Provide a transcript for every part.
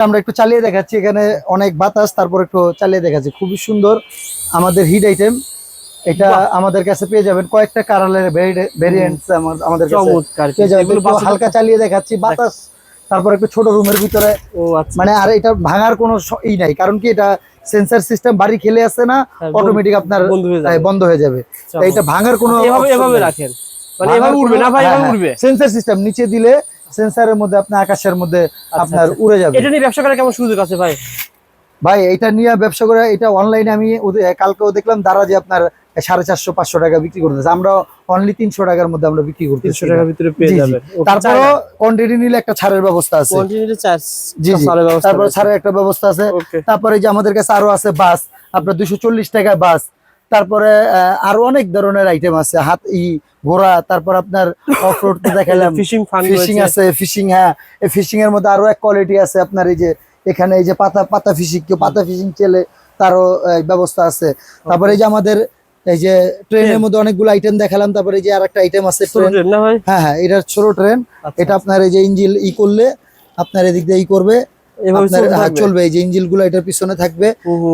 আমরা একটু চালিয়ে দেখাচ্ছি। এখানে অনেক বাতাস তারপর একটু চালিয়ে দেখাচ্ছি। খুবই সুন্দর আমাদের হিট আইটেম এটা আমাদের কাছে পেয়ে যাবেন কয়েকটা কালারের ভেরিয়েন্টস আমাদের কাছে পেয়ে যাবেন। হালকা চালিয়ে দেখাচ্ছি। বাতাস তারপর একটু ছোট রুমের ভিতরে। আচ্ছা। মানে আর এটা ভাঙার কোনো ই নাই। কারণ কি এটা সেন্সার সিস্টেম বাড়ি খেলে আসছে না হ্যাঁ, অটোমেটিক আপনার বন্ধ হয়ে যাবে। আহ, বন্ধ হয়ে যাবে। তো এটা ভাঙার কোনো এভাবে এভাবে রাখেন। মানে এভাবে উড়বে না ভাই উড়বে সেন্সার সিস্টেম নিচে দিলে সেন্সারের মধ্যে আপনার আকাশের মধ্যে আপনার আচ্ছা। উড়ে যাবে। এটা নিয়ে ব্যবসা করার কেমন সুযোগ আছে ভাই? ভাই এটা নিয়ে ব্যবসা করে এটা অনলাইনে আমি কালকেও দেখলাম তারা যে আপনার সাড়ে চারশো পাঁচশো টাকা বিক্রি করতেছে। আমরা অনলি তিনশো টাকার মধ্যে আমরা বিক্রি করতেছি। টাকার ভিতরে পেয়ে জি। যাবেন। কোয়ান্টিটি নিলে একটা ছাড়ের ব্যবস্থা আছে। জি জি। ছাড়ের একটা ব্যবস্থা আছে। তারপরে যে আমাদের কাছে আরও আছে বাস আপনার দুশো চল্লিশ টাকায় বাস। তারপরে আরও অনেক ধরনের আইটেম আছে হাত ই ঘোড়া তারপর আপনার দেখালাম ফিশিং ফিশিং আছে ফিশিং হ্যাঁ ফিশিং এর মধ্যে আরও এক কোয়ালিটি আছে আপনার এই যে এখানে এই যে পাতা পাতা ফিশিং কেউ পাতা ফিশিং চেলে তারও ব্যবস্থা আছে। তারপরে এই যে আমাদের এই যে ট্রেনের মধ্যে অনেকগুলো আইটেম দেখালাম তারপরে এই যে আর একটা আইটেম আছে ট্রেন হ্যাঁ হ্যাঁ এটা ছোট ট্রেন আচ্ছা, এটা আপনার এই যে ইঞ্জিল ই করলে আপনার এদিক দিয়ে ই করবে। হ্যাঁ। চলবে এই যে ইঞ্জিলগুলো এটার পিছনে থাকবে।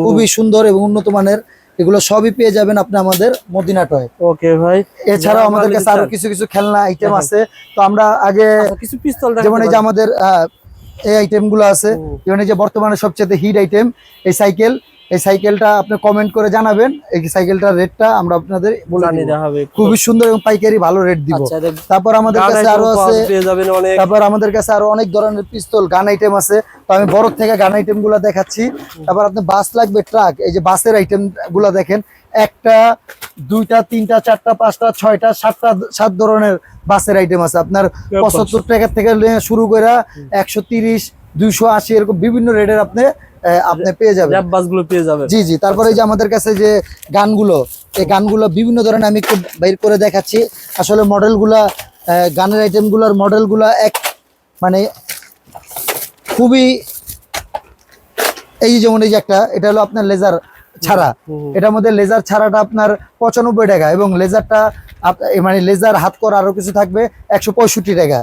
খুবই সুন্দর এবং উন্নত মানের এগুলো সবই পেয়ে যাবেন আপনি আমাদের মদিনা টয়। ওকে ভাই। এছাড়াও আমাদের কাছে আরও কিছু কিছু খেলনা আইটেম আছে। তো আমরা আগে আচ্ছা, কিছু পিস্তল যেমন এই যে আমাদের আহ, এই আইটেমগুলো আছে। যেমন এই যে বর্তমানে সবচেয়ে হিট আইটেম এই সাইকেল এই সাইকেলটা আপনি কমেন্ট করে জানাবেন। এই সাইকেলটার রেটটা আমরা আপনাদের বলে। খুবই সুন্দর এবং পাইকারি ভালো রেট দিব। আচ্ছা তারপর আমাদের কাছে আরও আছে। তারপর আমাদের কাছে আরও অনেক ধরনের পিস্তল গান আইটেম আছে। তো আমি বড় থেকে গান আইটেমগুলা দেখাচ্ছি। তারপর আপনি বাস লাগবে ট্রাক। এই যে বাসের আইটেমগুলা দেখেন। একটা দুইটা তিনটা চারটা পাঁচটা ছয়টা সাতটা সাত ধরনের বাসের আইটেম আছে। আপনার পঁচাত্তর টাকা থেকে শুরু করে একশো তিরিশ দুইশো আশি এরকম বিভিন্ন রেটের আপনি আপনি পেয়ে যাবেন। র্যাপ বাসগুলো পেয়ে যাবেন। জি জি। তারপরে এই যে আমাদের কাছে যে গানগুলো এই গানগুলো বিভিন্ন ধরনের আমি একটু বের করে দেখাচ্ছি। আসলে মডেলগুলা গানের আইটেমগুলোর মডেলগুলা এক মানে খুবই এই যেমন এই যে একটা এটা হলো আপনার লেজার ছাড়া। এটার মধ্যে লেজার ছাড়াটা আপনার পঁচানব্বই টাকা এবং লেজারটা মানে লেজার হাত করা আরও কিছু থাকবে একশো পঁয়ষট্টি টাকা।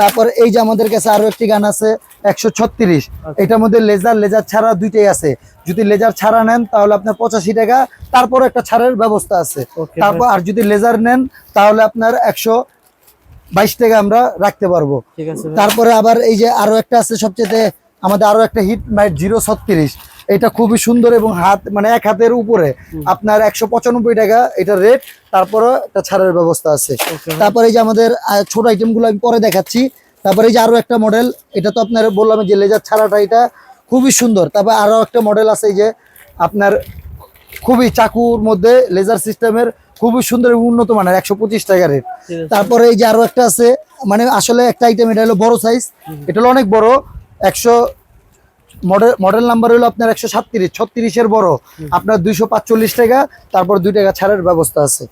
তারপর এই যে আমাদের কাছে আরও একটি গান আছে একশো ছত্রিশ। আচ্ছা। এটার মধ্যে লেজার লেজার ছাড়া দুইটাই আছে। যদি লেজার ছাড়া নেন তাহলে আপনার পঁচাশি টাকা। তারপর একটা ছাড়ের ব্যবস্থা আছে। তারপর আর যদি লেজার নেন তাহলে আপনার একশো বাইশ টাকা আমরা রাখতে পারব। তারপরে আবার এই যে আরও একটা আছে সবচেয়ে আমাদের আরও একটা হিট মাইট জিরো ছত্রিশ। এটা খুবই সুন্দর এবং হাত মানে এক হাতের উপরে আপনার একশো পঁচানব্বই টাকা এটা রেট তারপরে একটা ছাড়ের ব্যবস্থা আছে। তারপরে এই যে আমাদের ছোট আইটেমগুলো আমি পরে দেখাচ্ছি। তারপরে এই যে আরও একটা মডেল এটা তো আপনার বললাম যে লেজার ছাড়াটা এটা খুবই সুন্দর। তারপর আরও একটা মডেল আছে এই যে আপনার খুবই চাকুর মধ্যে লেজার সিস্টেমের খুবই সুন্দর এবং উন্নত মানের একশো পঁচিশ টাকা রেট। তারপরে এই যে আরও একটা আছে মানে আসলে একটা আইটেম এটা হলো বড় সাইজ এটা হলো অনেক বড় একশো মডেল মডেল নাম্বার হলো আপনার একশো সাতত্রিশ ছত্রিশের বড়। আপনার দুইশো পাঁচচল্লিশ টাকা তারপর দুই টাকা ছাড়ের ব্যবস্থা আছে।